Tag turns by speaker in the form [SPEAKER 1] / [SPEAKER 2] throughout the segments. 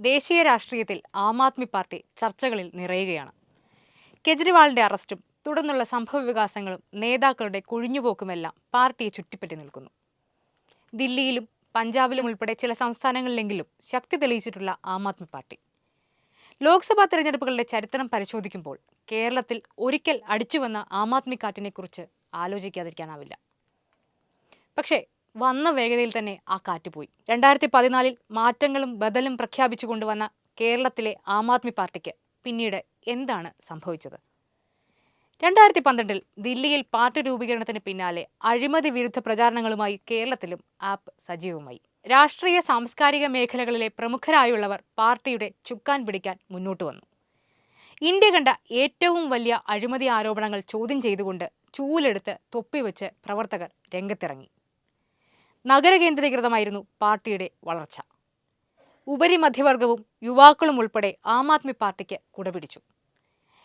[SPEAKER 1] ദേശീയ രാഷ്ട്രീയത്തിൽ ആം ആദ്മി പാർട്ടി ചർച്ചകളിൽ നിറയുകയാണ്. കെജ്രിവാളിന്റെ അറസ്റ്റും തുടർന്നുള്ള സംഭവ വികാസങ്ങളും നേതാക്കളുടെ കുഴിഞ്ഞുപോക്കുമെല്ലാം പാർട്ടിയെ ചുറ്റിപ്പറ്റി നിൽക്കുന്നു. ദില്ലിയിലും പഞ്ചാബിലും ഉൾപ്പെടെ ചില സംസ്ഥാനങ്ങളിലെങ്കിലും ശക്തി തെളിയിച്ചിട്ടുള്ള ആം ആദ്മി പാർട്ടി. ലോക്സഭാ തെരഞ്ഞെടുപ്പുകളുടെ ചരിത്രം പരിശോധിക്കുമ്പോൾ കേരളത്തിൽ ഒരിക്കൽ അടിച്ചുവന്ന ആം ആദ്മി കാറ്റിനെക്കുറിച്ച് ആലോചിക്കാതിരിക്കാനാവില്ല. പക്ഷേ വന്ന വേഗതയിൽ തന്നെ ആ കാറ്റ് പോയി. രണ്ടായിരത്തി പതിനാലിൽ മാറ്റങ്ങളും ബദലും പ്രഖ്യാപിച്ചു കൊണ്ടുവന്ന കേരളത്തിലെ ആം ആദ്മി പാർട്ടിക്ക് പിന്നീട് എന്താണ് സംഭവിച്ചത്? രണ്ടായിരത്തി പന്ത്രണ്ടിൽ ദില്ലിയിൽ പാർട്ടി രൂപീകരണത്തിന് പിന്നാലെ അഴിമതി വിരുദ്ധ പ്രചാരണങ്ങളുമായി കേരളത്തിലും ആപ്പ് സജീവമായി. രാഷ്ട്രീയ സാംസ്കാരിക മേഖലകളിലെ പ്രമുഖരായുള്ളവർ പാർട്ടിയുടെ ചുക്കാൻ പിടിക്കാൻ മുന്നോട്ട് വന്നു. ഇന്ത്യ കണ്ട ഏറ്റവും വലിയ അഴിമതി ആരോപണങ്ങൾ ചോദ്യം ചെയ്തുകൊണ്ട് ചൂലെടുത്ത് തൊപ്പിവെച്ച് പ്രവർത്തകർ രംഗത്തിറങ്ങി. നഗരകേന്ദ്രീകൃതമായിരുന്നു പാർട്ടിയുടെ വളർച്ച. ഉപരിമധ്യവർഗവും യുവാക്കളും ഉൾപ്പെടെ ആം ആദ്മി പാർട്ടിക്ക് കുടപിടിച്ചു.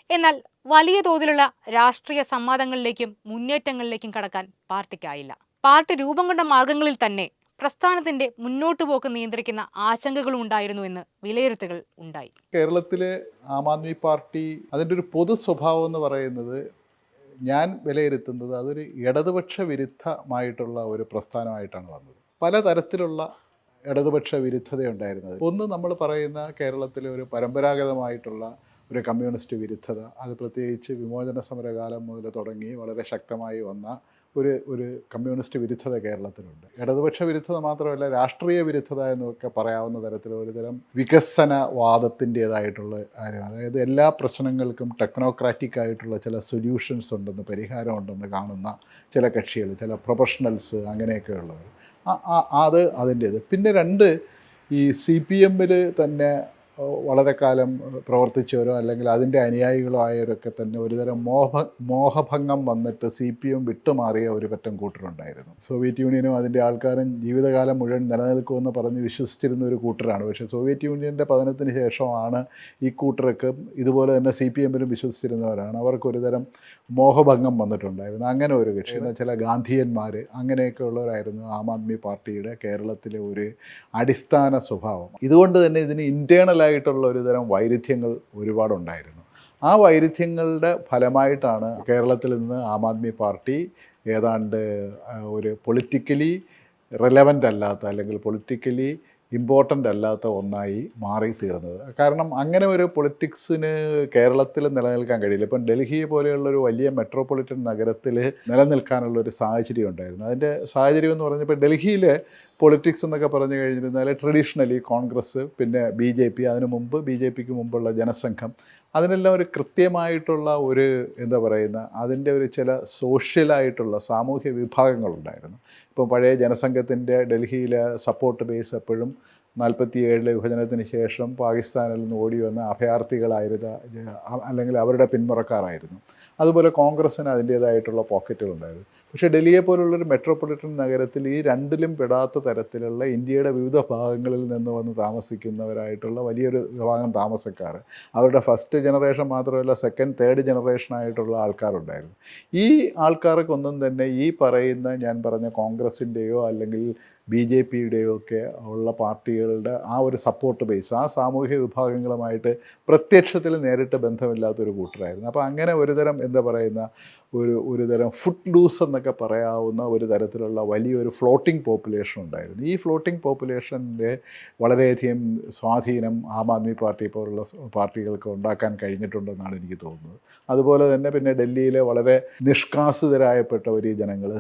[SPEAKER 1] എന്നാൽ വലിയ തോതിലുള്ള രാഷ്ട്രീയ സംവാദങ്ങളിലേക്കും മുന്നേറ്റങ്ങളിലേക്കും കടക്കാൻ പാർട്ടിക്കായില്ല. പാർട്ടി രൂപം കൊണ്ട മാർഗങ്ങളിൽ തന്നെ പ്രസ്ഥാനത്തിന്റെ മുന്നോട്ടു പോക്ക് നിയന്ത്രിക്കുന്ന ആശങ്കകളും ഉണ്ടായിരുന്നു എന്ന് വിലയിരുത്തുകൾ ഉണ്ടായി.
[SPEAKER 2] കേരളത്തിലെ ആം ആദ്മി പാർട്ടി അതിന്റെ ഒരു പൊതു സ്വഭാവം എന്ന് പറയുന്നത് ഞാൻ വിലയിരുത്തുന്നത് അതൊരു ഇടതുപക്ഷ വിരുദ്ധമായിട്ടുള്ള ഒരു പ്രസ്ഥാനമായിട്ടാണ് വന്നത്. പലതരത്തിലുള്ള ഇടതുപക്ഷ വിരുദ്ധതയുണ്ടായിരുന്നത്. ഒന്ന് നമ്മൾ പറയുന്ന കേരളത്തിലെ ഒരു പരമ്പരാഗതമായിട്ടുള്ള ഒരു കമ്മ്യൂണിസ്റ്റ് വിരുദ്ധത അത് പ്രത്യേകിച്ച് വിമോചന സമരകാലം മുതൽ തുടങ്ങി വളരെ ശക്തമായി വന്ന ഒരു ഒരു കമ്മ്യൂണിസ്റ്റ് വിരുദ്ധത കേരളത്തിലുണ്ട്. ഇടതുപക്ഷ വിരുദ്ധത മാത്രമല്ല രാഷ്ട്രീയ വിരുദ്ധത എന്നൊക്കെ പറയാവുന്ന തരത്തിൽ ഒരുതരം വികസനവാദത്തിന്റേതായിട്ടുള്ള കാര്യം. അതായത് എല്ലാ പ്രശ്നങ്ങൾക്കും ടെക്നോക്രാറ്റിക് ആയിട്ടുള്ള ചില സൊല്യൂഷൻസ് ഉണ്ടെന്ന് പരിഹാരമുണ്ടെന്ന് കാണുന്ന ചില കക്ഷികൾ ചില പ്രൊഫഷണൽസ് അങ്ങനെയൊക്കെ ഉള്ളവർ ആ- ആ- അത് അതിന്റേത്. പിന്നെ രണ്ട് ഈ സി പി എമ്മിൽ തന്നെ വളരെ കാലം പ്രവർത്തിച്ചവരോ അല്ലെങ്കിൽ അതിന്റെ അനുയായികളോ ആയവരൊക്കെ തന്നെ ഒരുതരം മോഹ മോഹഭംഗം വന്നിട്ട് സി പി എം വിട്ടുമാറിയ ഒരു പറ്റം കൂട്ടരുണ്ടായിരുന്നു സോവിയറ്റ് യൂണിയനും അതിന്റെ ആൾക്കാരും ജീവിതകാലം മുഴുവൻ നിലനിൽക്കുമെന്ന് പറഞ്ഞ് വിശ്വസിച്ചിരുന്ന ഒരു കൂട്ടരാണ് പക്ഷേ സോവിയറ്റ് യൂണിയന്റെ പതനത്തിന് ശേഷമാണ് ഈ കൂട്ടർക്ക് ഇതുപോലെ തന്നെ സി പി എമ്മിലും വിശ്വസിച്ചിരുന്നവരാണ്. അവർക്ക് ഒരുതരം മോഹഭംഗം വന്നിട്ടുണ്ടായിരുന്നു. അങ്ങനെ ഒരു കക്ഷി. എന്ന് വെച്ചാൽ ഗാന്ധിയന്മാർ അങ്ങനെയൊക്കെ ഉള്ളവരായിരുന്നു ആം ആദ്മി പാർട്ടിയുടെ കേരളത്തിലെ ഒരു അടിസ്ഥാന സ്വഭാവം. ഇതുകൊണ്ട് തന്നെ ഇതിന് ഇന്റേണൽ ആയിട്ടുള്ള ഒരുതരം വൈരുദ്ധ്യങ്ങൾ ഒരുപാടുണ്ടായിരുന്നു. ആ വൈരുദ്ധ്യങ്ങളുടെ ഫലമായിട്ടാണ് കേരളത്തിൽ നിന്ന് ആം ആദ്മി പാർട്ടി ഏതാണ്ട് ഒരു പൊളിറ്റിക്കലി റെലവന്റ് അല്ലാത്ത അല്ലെങ്കിൽ പൊളിറ്റിക്കലി ഇമ്പോർട്ടന്റ് അല്ലാത്ത ഒന്നായി മാറി തീർന്നത് കാരണം അങ്ങനെ ഒരു പൊളിറ്റിക്സിന് കേരളത്തിൽ നിലനിൽക്കാൻ കഴിയില്ല. ഇപ്പം ഡൽഹി പോലെയുള്ള ഒരു വലിയ മെട്രോപൊളിറ്റൻ നഗരത്തിൽ നിലനിൽക്കാനുള്ള ഒരു സാഹചര്യം ഉണ്ടായിരുന്നു. അതിന്റെ സാഹചര്യം എന്ന് പറഞ്ഞപ്പോൾ ഡൽഹിയിൽ പൊളിറ്റിക്സ് എന്നൊക്കെ പറഞ്ഞു കഴിഞ്ഞിരുന്നാൽ ട്രഡീഷണലി കോൺഗ്രസ് പിന്നെ ബി ജെ പി അതിനു മുമ്പ് ബി ജെ പിക്ക് മുമ്പുള്ള ജനസംഘം അതിനെല്ലാം ഒരു കൃത്യമായിട്ടുള്ള ഒരു എന്താ പറയുന്ന അതിന്റെ ഒരു ചില സോഷ്യലായിട്ടുള്ള സാമൂഹ്യ വിഭാഗങ്ങളുണ്ടായിരുന്നു. ഇപ്പോൾ പഴയ ജനസംഘത്തിന്റെ ഡൽഹിയിലെ സപ്പോർട്ട് ബേസ് എപ്പോഴും നാൽപ്പത്തി ഏഴിലെ വിഭജനത്തിന് ശേഷം പാകിസ്ഥാനിൽ നിന്ന് ഓടി വന്ന അഭയാർത്ഥികളായിരുന്ന അല്ലെങ്കിൽ അവരുടെ പിന്മുറക്കാരായിരുന്നു. അതുപോലെ കോൺഗ്രസ്സിന് അതിന്റേതായിട്ടുള്ള പോക്കറ്റുകളുണ്ടായിരുന്നു പക്ഷേ ഡൽഹിയെ പോലുള്ളൊരു മെട്രോപൊളിറ്റൻ നഗരത്തിൽ ഈ രണ്ടിലും പെടാത്ത തരത്തിലുള്ള ഇന്ത്യയുടെ വിവിധ ഭാഗങ്ങളിൽ നിന്ന് വന്ന് താമസിക്കുന്നവരായിട്ടുള്ള വലിയൊരു വിഭാഗം താമസക്കാർ. അവരുടെ ഫസ്റ്റ് ജനറേഷൻ മാത്രമല്ല സെക്കൻഡ് തേർഡ് ജനറേഷൻ ആയിട്ടുള്ള ആൾക്കാരുണ്ടായിരുന്നു. ഈ ആൾക്കാർക്കൊന്നും തന്നെ ഈ പറയുന്ന ഞാൻ പറഞ്ഞ കോൺഗ്രസിന്റെയോ അല്ലെങ്കിൽ ബി ജെ പിയുടെയോ ഒക്കെ ഉള്ള പാർട്ടികളുടെ ആ ഒരു സപ്പോർട്ട് ബേസ് ആ സാമൂഹ്യ വിഭാഗങ്ങളുമായിട്ട് പ്രത്യക്ഷത്തിൽ നേരിട്ട് ബന്ധമില്ലാത്തൊരു കൂട്ടരായിരുന്നു. അപ്പോൾ അങ്ങനെ ഒരുതരം എന്താ പറയുന്ന ഒരു ഒരു തരം ഫുഡ് ലൂസ് എന്നൊക്കെ പറയാവുന്ന ഒരു തരത്തിലുള്ള വലിയൊരു ഫ്ലോട്ടിംഗ് പോപ്പുലേഷൻ ഉണ്ടായിരുന്നു. ഈ ഫ്ലോട്ടിംഗ് പോപ്പുലേഷന്റെ വളരെയധികം സ്വാധീനം ആം ആദ്മി പാർട്ടി പോലുള്ള പാർട്ടികൾക്ക് ഉണ്ടാക്കാൻ കഴിഞ്ഞിട്ടുണ്ടെന്നാണ് എനിക്ക് തോന്നുന്നത്. അതുപോലെ തന്നെ പിന്നെ ഡൽഹിയിലെ വളരെ നിഷ്കാസിതരായപ്പെട്ട ഒരു ജനങ്ങൾ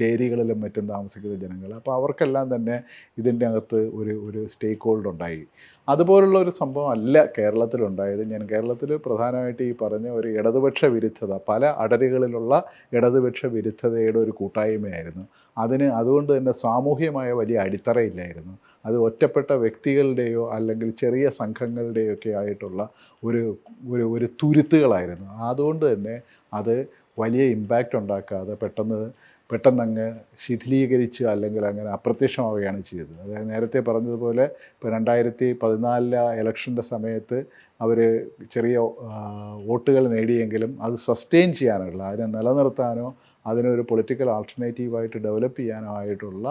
[SPEAKER 2] ചേരികളിലും മറ്റും താമസിക്കുന്ന ജനങ്ങൾ. അപ്പോൾ അവർക്കെല്ലാം തന്നെ ഇതിന്റെ അകത്ത് ഒരു ഒരു സ്റ്റേക്ക് ഹോൾഡ് ഉണ്ടായി. അതുപോലുള്ള ഒരു സംഭവം അല്ല കേരളത്തിലുണ്ടായത്. ഞാൻ കേരളത്തിൽ പ്രധാനമായിട്ട് ഈ പറഞ്ഞ ഒരു ഇടതുപക്ഷ വിരുദ്ധത പല അടരുകളിലുള്ള ഇടതുപക്ഷ വിരുദ്ധതയുടെ ഒരു കൂട്ടായ്മയായിരുന്നു. അതിന് അതുകൊണ്ട് തന്നെ സാമൂഹ്യമായ വലിയ അടിത്തറയില്ലായിരുന്നു. അത് ഒറ്റപ്പെട്ട വ്യക്തികളുടെയോ അല്ലെങ്കിൽ ചെറിയ സംഘങ്ങളുടെയോ ഒക്കെ ആയിട്ടുള്ള ഒരു ഒരു ഒരു തുരുത്തുകളായിരുന്നു. അതുകൊണ്ട് തന്നെ അത് വലിയ ഇമ്പാക്റ്റ് ഉണ്ടാക്കാതെ പെട്ടെന്ന് പെട്ടെന്നങ്ങ് ശിഥിലീകരിച്ച് അല്ലെങ്കിൽ അങ്ങനെ അപ്രത്യക്ഷമാവുകയാണ് ചെയ്തത്. അതായത് നേരത്തെ പറഞ്ഞതുപോലെ ഇപ്പോൾ രണ്ടായിരത്തി പതിനാലിലെ ഇലക്ഷന്റെ സമയത്ത് അവർ ചെറിയ വോട്ടുകൾ നേടിയെങ്കിലും അത് സസ്റ്റെയിൻ ചെയ്യാനുള്ള അതിനെ നിലനിർത്താനോ അതിനൊരു പൊളിറ്റിക്കൽ ആൾട്ടർനേറ്റീവായിട്ട് ഡെവലപ്പ് ചെയ്യാനോ ആയിട്ടുള്ള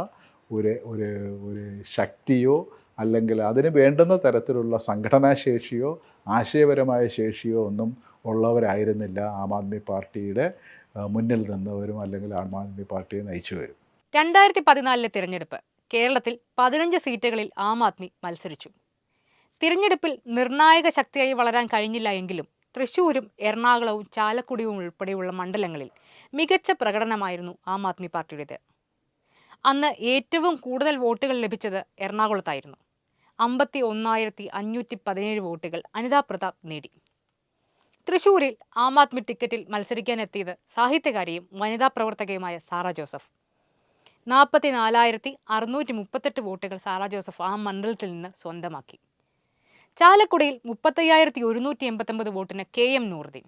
[SPEAKER 2] ഒരു ഒരു ഒരു ശക്തിയോ അല്ലെങ്കിൽ അതിന് വേണ്ടുന്ന തരത്തിലുള്ള സംഘടനാ ശേഷിയോ ആശയപരമായ ശേഷിയോ ഒന്നും ഉള്ളവരായിരുന്നില്ല ആം ആദ്മി പാർട്ടിയുടെ മുന്നിൽ നിന്നവരും അല്ലെങ്കിൽ ആം ആദ്മി പാർട്ടിയെ നയിച്ചുവരും
[SPEAKER 1] രണ്ടായിരത്തി പതിനാലിലെ തിരഞ്ഞെടുപ്പ് കേരളത്തിൽ പതിനഞ്ച് സീറ്റുകളിൽ ആം ആദ്മി മത്സരിച്ചു. തിരഞ്ഞെടുപ്പിൽ നിർണായക ശക്തിയായി വളരാൻ കഴിഞ്ഞില്ല എങ്കിലും തൃശൂരും എറണാകുളവും ചാലക്കുടിയും ഉൾപ്പെടെയുള്ള മണ്ഡലങ്ങളിൽ മികച്ച പ്രകടനമായിരുന്നു ആം ആദ്മി പാർട്ടിയുടേത്. അന്ന് ഏറ്റവും കൂടുതൽ വോട്ടുകൾ ലഭിച്ചത് എറണാകുളത്തായിരുന്നു. അമ്പത്തി ഒന്നായിരത്തി അഞ്ഞൂറ്റി പതിനേഴ് വോട്ടുകൾ അനിതാ പ്രതാപ് നേടി. തൃശൂരിൽ ആം ആദ്മി ടിക്കറ്റിൽ മത്സരിക്കാനെത്തിയത് സാഹിത്യകാരിയും വനിതാ പ്രവർത്തകയുമായ സാറ ജോസഫ്. നാൽപ്പത്തി നാലായിരത്തി അറുന്നൂറ്റി മുപ്പത്തെട്ട് വോട്ടുകൾ സാറ ജോസഫ് ആ മണ്ഡലത്തിൽ നിന്ന് സ്വന്തമാക്കി. ചാലക്കുടിയിൽ മുപ്പത്തയ്യായിരത്തി ഒരുന്നൂറ്റി എൺപത്തൊമ്പത് വോട്ടിന് കെ എം നൂറുദ്ദീൻ.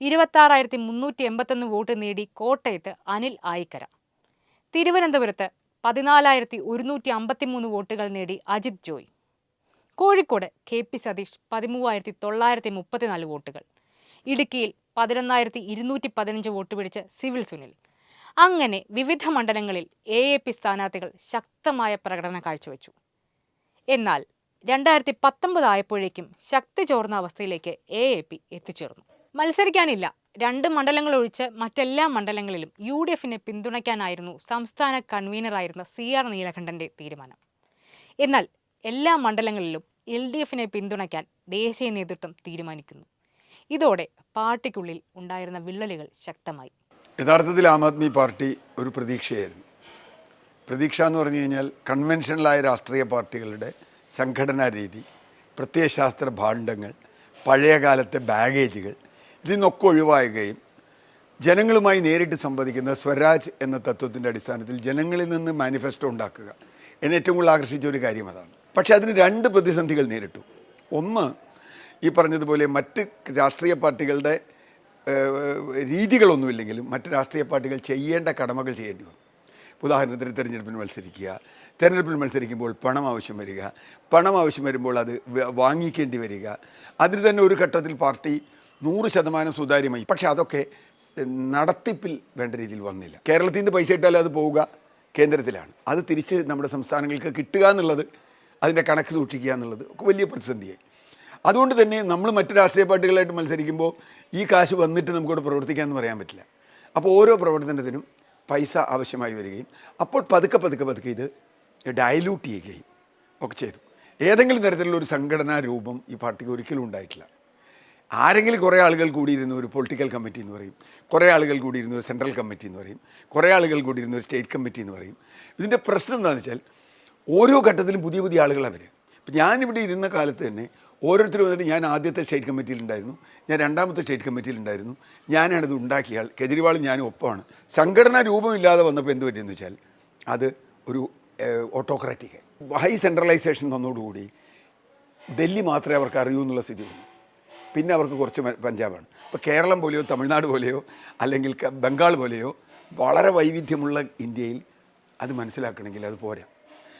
[SPEAKER 1] ഇരുപത്താറായിരത്തി മുന്നൂറ്റി എൺപത്തൊന്ന് വോട്ട് നേടി കോട്ടയത്ത് അനിൽ ആയിക്കര. തിരുവനന്തപുരത്ത് പതിനാലായിരത്തി ഒരുന്നൂറ്റി അമ്പത്തിമൂന്ന് വോട്ടുകൾ നേടി Ajith Joy. Kozhikode K P Satheesh പതിമൂവായിരത്തി തൊള്ളായിരത്തി മുപ്പത്തിനാല് വോട്ടുകൾ. ഇടുക്കിയിൽ പതിനൊന്നായിരത്തി ഇരുന്നൂറ്റി പതിനഞ്ച് വോട്ട് പിടിച്ച് സിവിൽ സുനിൽ. അങ്ങനെ വിവിധ മണ്ഡലങ്ങളിൽ എ എ പി സ്ഥാനാർത്ഥികൾ ശക്തമായ പ്രകടനം കാഴ്ചവെച്ചു. എന്നാൽ രണ്ടായിരത്തി പത്തൊമ്പത് ആയപ്പോഴേക്കും ശക്തി ചോർന്ന അവസ്ഥയിലേക്ക് എ എ പി എത്തിച്ചേർന്നു. മത്സരിക്കാനില്ല. രണ്ട് മണ്ഡലങ്ങൾ ഒഴിച്ച് മറ്റെല്ലാ മണ്ഡലങ്ങളിലും യു ഡി എഫിനെ പിന്തുണയ്ക്കാനായിരുന്നു സംസ്ഥാന കൺവീനറായിരുന്ന സി ആർ നീലകണ്ഠന്റെ തീരുമാനം. എന്നാൽ എല്ലാ മണ്ഡലങ്ങളിലും എൽ ഡി എഫിനെ പിന്തുണയ്ക്കാൻ ദേശീയ നേതൃത്വം തീരുമാനിക്കുന്നു. ഇതോടെ പാർട്ടിക്കുള്ളിൽ ഉണ്ടായിരുന്ന വിള്ളലുകൾ ശക്തമായി.
[SPEAKER 3] യഥാർത്ഥത്തിൽ ആം ആദ്മി പാർട്ടി ഒരു പ്രതീക്ഷയായിരുന്നു. പ്രതീക്ഷ എന്ന് പറഞ്ഞു കഴിഞ്ഞാൽ കൺവെൻഷനലായ രാഷ്ട്രീയ പാർട്ടികളുടെ സംഘടനാ രീതി പ്രത്യയശാസ്ത്ര ഭാണ്ഡങ്ങൾ പഴയകാലത്തെ ബാഗേജുകൾ ഇതിൽ നിന്നൊക്കെ ഒഴിവാകുകയും ജനങ്ങളുമായി നേരിട്ട് സംവദിക്കുന്ന സ്വരാജ് എന്ന തത്വത്തിന്റെ അടിസ്ഥാനത്തിൽ ജനങ്ങളിൽ നിന്ന് മാനിഫെസ്റ്റോ ഉണ്ടാക്കുക. എന്നെ ഏറ്റവും കൂടുതൽ ആകർഷിച്ച ഒരു കാര്യം അതാണ്. പക്ഷേ അതിന് രണ്ട് പ്രതിസന്ധികൾ നേരിട്ടു. ഒന്ന് ഈ പറഞ്ഞതുപോലെ മറ്റ് രാഷ്ട്രീയ പാർട്ടികളുടെ രീതികളൊന്നുമില്ലെങ്കിലും മറ്റ് രാഷ്ട്രീയ പാർട്ടികൾ ചെയ്യേണ്ട കടമകൾ ചെയ്യേണ്ടി വന്നു. ഉദാഹരണത്തിന് തിരഞ്ഞെടുപ്പിന് മത്സരിക്കുക തിരഞ്ഞെടുപ്പിൽ മത്സരിക്കുമ്പോൾ പണം ആവശ്യം വരിക പണം ആവശ്യം വരുമ്പോൾ അത് വാങ്ങിക്കേണ്ടി വരിക. അതിന് തന്നെ ഒരു ഘട്ടത്തിൽ പാർട്ടി നൂറ് ശതമാനം സുതാര്യമായി. പക്ഷേ അതൊക്കെ നടത്തിപ്പിൽ വേണ്ട രീതിയിൽ വന്നില്ല. കേരളത്തിൽ നിന്ന് പൈസ ഇട്ടാലും അത് പോവുക കേന്ദ്രത്തിലാണ്. അത് തിരിച്ച് നമ്മുടെ സംസ്ഥാനങ്ങൾക്ക് കിട്ടുക എന്നുള്ളത് അതിന്റെ കണക്ക് സൂക്ഷിക്കുക എന്നുള്ളത് ഒക്കെ വലിയ പ്രതിസന്ധിയായി. അതുകൊണ്ട് തന്നെ നമ്മൾ മറ്റു രാഷ്ട്രീയ പാർട്ടികളായിട്ട് മത്സരിക്കുമ്പോൾ ഈ കാശ് വന്നിട്ട് നമുക്കിവിടെ പ്രവർത്തിക്കാമെന്ന് പറയാൻ പറ്റില്ല. അപ്പോൾ ഓരോ പ്രവർത്തനത്തിനും പൈസ ആവശ്യമായി വരികയും അപ്പോൾ പതുക്കെ പതുക്കെ പതുക്കെ ഇത് ഡയലൂട്ട് ചെയ്യുകയും ഒക്കെ ചെയ്തു. ഏതെങ്കിലും തരത്തിലുള്ള ഒരു സംഘടനാ രൂപം ഈ പാർട്ടിക്ക് ഒരിക്കലും ഉണ്ടായിട്ടില്ല. ആരെങ്കിലും കുറേ ആളുകൾ കൂടിയിരുന്ന ഒരു പൊളിറ്റിക്കൽ കമ്മിറ്റി എന്ന് പറയും കുറേ ആളുകൾ കൂടിയിരുന്ന ഒരു സെൻട്രൽ കമ്മിറ്റി എന്ന് പറയും കുറേ ആളുകൾ കൂടിയിരുന്ന ഒരു സ്റ്റേറ്റ് കമ്മിറ്റി എന്ന് പറയും. ഇതിന്റെ പ്രശ്നം എന്താണെന്ന് വെച്ചാൽ ഓരോ ഘട്ടത്തിലും പുതിയ പുതിയ ആളുകളാണ് വരിക. ഇപ്പം ഞാനിവിടെ ഇരുന്ന കാലത്ത് തന്നെ ഓരോരുത്തരും വന്നിട്ട് ഞാൻ ആദ്യത്തെ സ്റ്റേറ്റ് കമ്മിറ്റിയിലുണ്ടായിരുന്നു ഞാൻ രണ്ടാമത്തെ സ്റ്റേറ്റ് കമ്മിറ്റിയിലുണ്ടായിരുന്നു ഞാനാണിത് ഉണ്ടാക്കിയ ആൾ. കെജ്രിവാളും ഞാനും ഒപ്പമാണ്. സംഘടനാ രൂപമില്ലാതെ വന്നപ്പോൾ എന്ത് പറ്റിയെന്ന് വെച്ചാൽ അത് ഒരു ഓട്ടോക്രാറ്റിക് ഹൈ സെൻട്രലൈസേഷൻ വന്നതോടുകൂടി ഡൽഹി മാത്രമേ അവർക്ക് അറിയൂ എന്നുള്ള സ്ഥിതി വന്നു. പിന്നെ അവർക്ക് കുറച്ച് പഞ്ചാബാണ്. ഇപ്പോൾ കേരളം പോലെയോ തമിഴ്നാട് പോലെയോ അല്ലെങ്കിൽ ബംഗാൾ പോലെയോ വളരെ വൈവിധ്യമുള്ള ഇന്ത്യയിൽ അത് മനസ്സിലാക്കണമെങ്കിൽ അത് പോരാ.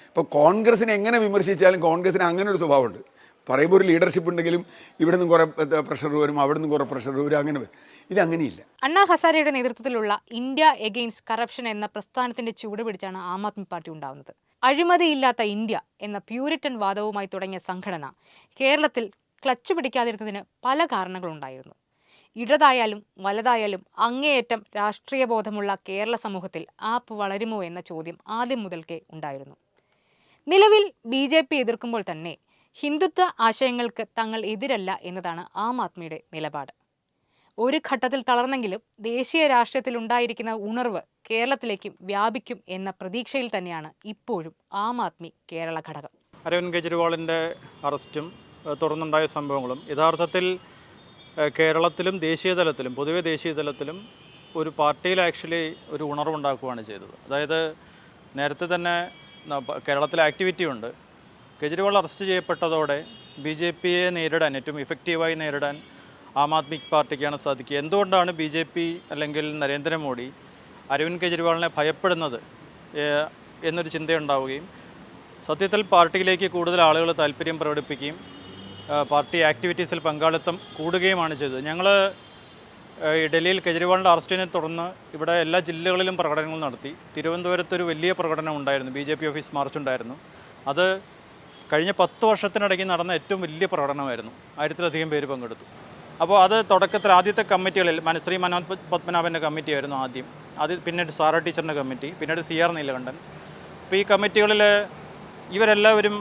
[SPEAKER 3] ഇപ്പോൾ കോൺഗ്രസിനെ എങ്ങനെ വിമർശിച്ചാലും കോൺഗ്രസിന് അങ്ങനെ ഒരു സ്വഭാവമുണ്ട്. പറയുമ്പോൾ ഒരു ലീഡർഷിപ്പ് ഉണ്ടെങ്കിലും ഇവിടെ നിന്ന് കുറേ പ്രഷർ വരും അവിടെ നിന്ന് കുറേ പ്രഷർ വരും അങ്ങനെ വരും. ഇത് അങ്ങനെയില്ല
[SPEAKER 1] അണ്ണാ ഹസാരയുടെ നേതൃത്വത്തിലുള്ള ഇന്ത്യ എഗെയിൻസ്റ്റ് കറപ്ഷൻ എന്ന പ്രസ്ഥാനത്തിന്റെ ചൂട് പിടിച്ചാണ് ആം ആദ്മി പാർട്ടി ഉണ്ടാവുന്നത്. അഴിമതിയില്ലാത്ത ഇന്ത്യ എന്ന പ്യൂരിറ്റൻ വാദവുമായി തുടങ്ങിയ സംഘടന കേരളത്തിൽ ക്ലച്ച് പിടിക്കാതിരുന്നതിന് പല കാരണങ്ങളുണ്ടായിരുന്നു. ഇടതായാലും വലതായാലും അങ്ങേയറ്റം രാഷ്ട്രീയ ബോധമുള്ള കേരള സമൂഹത്തിൽ ആപ്പ് വളരുമോ എന്ന ചോദ്യം ആദ്യം മുതൽക്കേ ഉണ്ടായിരുന്നു. നിലവിൽ ബി എതിർക്കുമ്പോൾ തന്നെ ഹിന്ദുത്വ ആശയങ്ങൾക്ക് തങ്ങൾ എതിരല്ല എന്നതാണ് ആം ആദ്മിയുടെ നിലപാട്. ഒരു ഘട്ടത്തിൽ തളർന്നെങ്കിലും ദേശീയ രാഷ്ട്രീയത്തിൽ ഉണ്ടായിരിക്കുന്ന ഉണർവ് കേരളത്തിലേക്കും വ്യാപിക്കും എന്ന പ്രതീക്ഷയിൽ തന്നെയാണ് ഇപ്പോഴും ആം ആദ്മി കേരള ഘടകം.
[SPEAKER 4] അരവിന്ദ് കെജ്രിവാളിന്റെ അറസ്റ്റും തുടർന്നുണ്ടായ സംഭവങ്ങളും യഥാർത്ഥത്തിൽ കേരളത്തിലും ദേശീയ തലത്തിലും പൊതുവെ ദേശീയ തലത്തിലും ഒരു പാർട്ടിയിൽ ആക്ച്വലി ഒരു ഉണർവുണ്ടാക്കുകയാണ് ചെയ്തത്. അതായത് നേരത്തെ തന്നെ കേരളത്തിൽ ആക്ടിവിറ്റി ഉണ്ട്. കെജ്രിവാൾ അറസ്റ്റ് ചെയ്യപ്പെട്ടതോടെ ബി ജെ പിയെ നേരിടാൻ ഏറ്റവും ഇഫക്റ്റീവായി നേരിടാൻ ആം ആദ്മി പാർട്ടിക്കാണ് സാധിക്കുക. എന്തുകൊണ്ടാണ് ബി ജെ പി അല്ലെങ്കിൽ നരേന്ദ്രമോദി അരവിന്ദ് കെജ്രിവാളിനെ ഭയപ്പെടുന്നത് എന്നൊരു ചിന്തയുണ്ടാവുകയും സത്യത്തിൽ പാർട്ടിയിലേക്ക് കൂടുതൽ ആളുകൾ താല്പര്യം പ്രകടിപ്പിക്കുകയും പാർട്ടി ആക്ടിവിറ്റീസിൽ പങ്കാളിത്തം കൂടുകയുമാണ് ചെയ്തത്. ഞങ്ങൾ ഈ ഡൽഹിയിൽ കെജ്രിവാളിന്റെ അറസ്റ്റിനെ തുടർന്ന് ഇവിടെ എല്ലാ ജില്ലകളിലും പ്രകടനങ്ങൾ നടത്തി. തിരുവനന്തപുരത്ത് ഒരു വലിയ പ്രകടനം ഉണ്ടായിരുന്നു. B J P office march ഉണ്ടായിരുന്നു അത് കഴിഞ്ഞ പത്ത് വർഷത്തിനിടയ്ക്ക് നടന്ന ഏറ്റവും വലിയ പ്രകടനമായിരുന്നു. ആയിരത്തിലധികം പേര് പങ്കെടുത്തു. അപ്പോൾ അത് തുടക്കത്തിൽ ആദ്യത്തെ കമ്മിറ്റികളിൽ മനശ്രീ മനോജ് പത്മനാഭന്റെ കമ്മിറ്റി ആയിരുന്നു ആദ്യം. അത് പിന്നീട് സാറ ടീച്ചറിന്റെ കമ്മിറ്റി പിന്നീട് സി ആർ നീലകണ്ഠൻ. അപ്പോൾ ഈ കമ്മിറ്റികളിൽ ഇവരെല്ലാവരും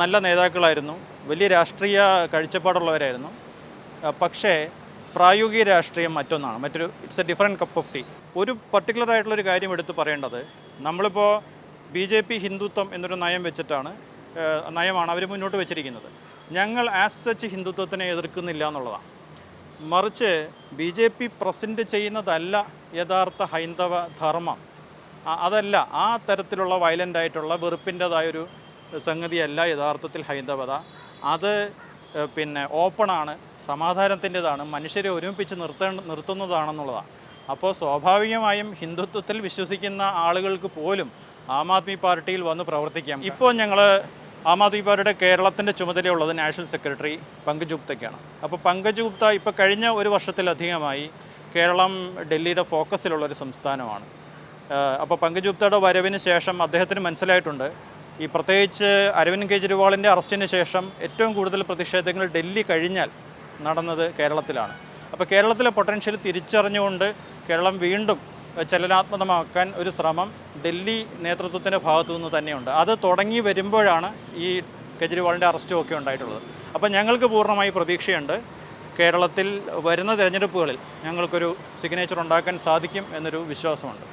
[SPEAKER 4] നല്ല നേതാക്കളായിരുന്നു. വലിയ രാഷ്ട്രീയ കാഴ്ചപ്പാടുള്ളവരായിരുന്നു. പക്ഷേ പ്രായോഗിക രാഷ്ട്രീയം മറ്റൊന്നാണ്. മറ്റൊരു it's a different cup of tea. ഒരു പർട്ടിക്കുലർ ആയിട്ടുള്ളൊരു കാര്യം എടുത്ത് പറയേണ്ടത് നമ്മളിപ്പോൾ ബി ജെ പി ഹിന്ദുത്വം എന്നൊരു നയം വെച്ചിട്ടാണ് നയമാണ് അവർ മുന്നോട്ട് വെച്ചിരിക്കുന്നത്. ഞങ്ങൾ ആസ് സച്ച് ഹിന്ദുത്വത്തിനെ എതിർക്കുന്നില്ല എന്നുള്ളതാണ്. മറിച്ച് ബി ജെ പി പ്രസന്റ് ചെയ്യുന്നതല്ല യഥാർത്ഥ ഹൈന്ദവ ധർമ്മം. അതല്ല ആ തരത്തിലുള്ള വയലന്റ് ആയിട്ടുള്ള വെറുപ്പിന്റെതായൊരു സംഗതിയല്ല യഥാർത്ഥത്തിൽ ഹൈന്ദവത. അത് പിന്നെ ഓപ്പണാണ് സമാധാനത്തിന്റെതാണ് മനുഷ്യരെ ഒരുമിപ്പിച്ച് നിർത്ത നിർത്തുന്നതാണെന്നുള്ളതാണ്. അപ്പോൾ സ്വാഭാവികമായും ഹിന്ദുത്വത്തിൽ വിശ്വസിക്കുന്ന ആളുകൾക്ക് പോലും ആം ആദ്മി പാർട്ടിയിൽ വന്ന് പ്രവർത്തിക്കാം. ഇപ്പോൾ ഞങ്ങൾ ആം ആദ്മി പാർട്ടിയുടെ കേരളത്തിന്റെ ചുമതലയുള്ളത് നാഷണൽ സെക്രട്ടറി പങ്കജ് ഗുപ്തയ്ക്കാണ്. അപ്പോൾ പങ്കജ് ഗുപ്ത ഇപ്പോൾ കഴിഞ്ഞ ഒരു വർഷത്തിലധികമായി കേരളം ഡൽഹിയുടെ ഫോക്കസിലുള്ള ഒരു സംസ്ഥാനമാണ്. അപ്പോൾ പങ്കജ് ഗുപ്തയുടെ വരവിന് ശേഷം അദ്ദേഹത്തിന് മനസ്സിലായിട്ടുണ്ട് ഈ പ്രത്യേകിച്ച് അരവിന്ദ് കെജ്രിവാളിന്റെ അറസ്റ്റിന് ശേഷം ഏറ്റവും കൂടുതൽ പ്രതിഷേധങ്ങൾ ഡൽഹി കഴിഞ്ഞാൽ നടന്നത് കേരളത്തിലാണ്. അപ്പോൾ കേരളത്തിലെ പൊട്ടൻഷ്യൽ തിരിച്ചറിഞ്ഞുകൊണ്ട് കേരളം വീണ്ടും ചലനാത്മകമാക്കാൻ ഒരു ശ്രമം ഡൽഹി നേതൃത്വത്തിന്റെ ഭാഗത്തു നിന്ന് തന്നെയുണ്ട്. അത് തുടങ്ങി വരുമ്പോഴാണ് ഈ കെജ്രിവാളിന്റെ അറസ്റ്റും ഒക്കെ ഉണ്ടായിട്ടുള്ളത്. അപ്പോൾ ഞങ്ങൾക്ക് പൂർണമായി പ്രതീക്ഷയുണ്ട്. കേരളത്തിൽ വരുന്ന തിരഞ്ഞെടുപ്പുകളിൽ ഞങ്ങൾക്കൊരു സിഗ്നേച്ചർ ഉണ്ടാക്കാൻ സാധിക്കും എന്നൊരു വിശ്വാസമുണ്ട്.